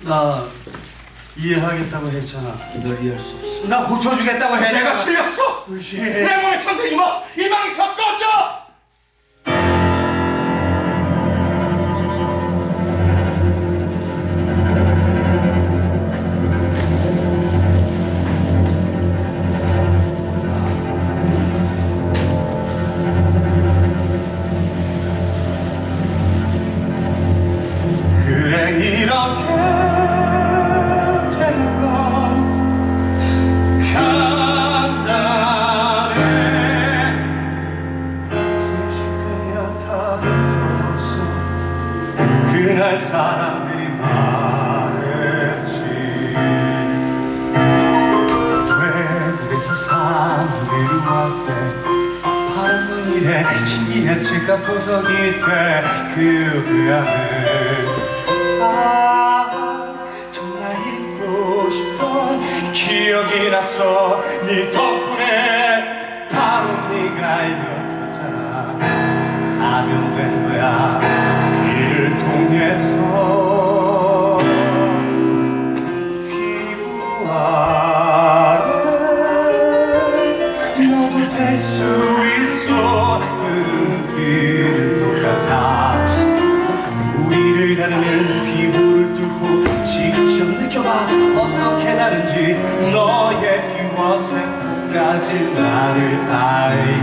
나 이해하겠다고 했잖아. 널 이해할 수 없어. 나 고쳐주겠다고 했잖아. 내가 틀렸어. 의식. 내 몸에 선배 이마 이방에서 꺼 사람들이 말했지. 왜 그래서 사람들이 왔대? 파란 눈이래 신기했을까 보석이 돼그 안에 아 정말 잊고 싶던 기억이 났어. 네 덕분에 바로 네가 알려줬잖아. 감염된 거야 수 있어. 눈빛은 똑같아. 우리를 가르는 피부를 뚫고 직접 느껴봐. 어떻게 다른지 너의 피와 색까지 나를 알게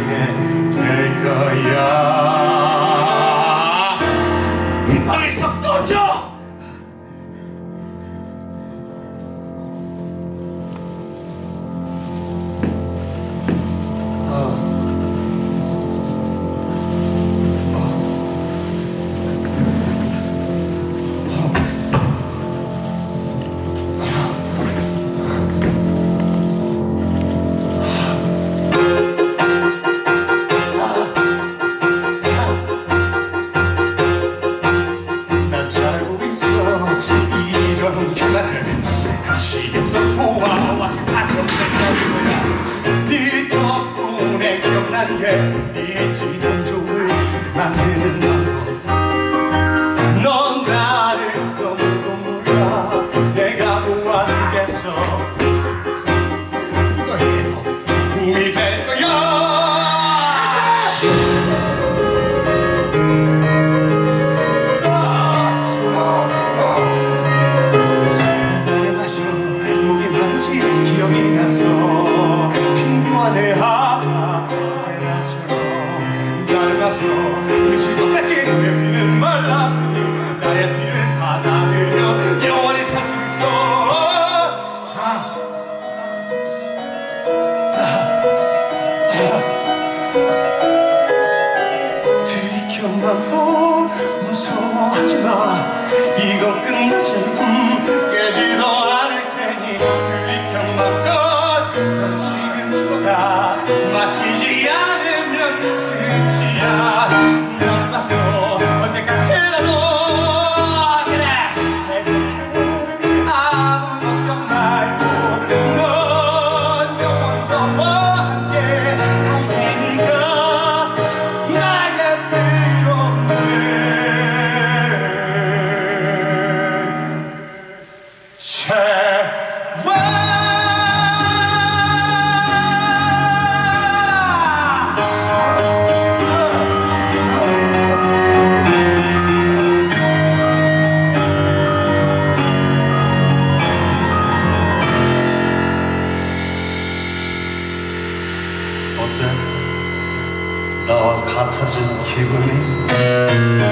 만 들이켜만 보 무서워하지 마. 이건 끝나지 나와 같아진 기분이?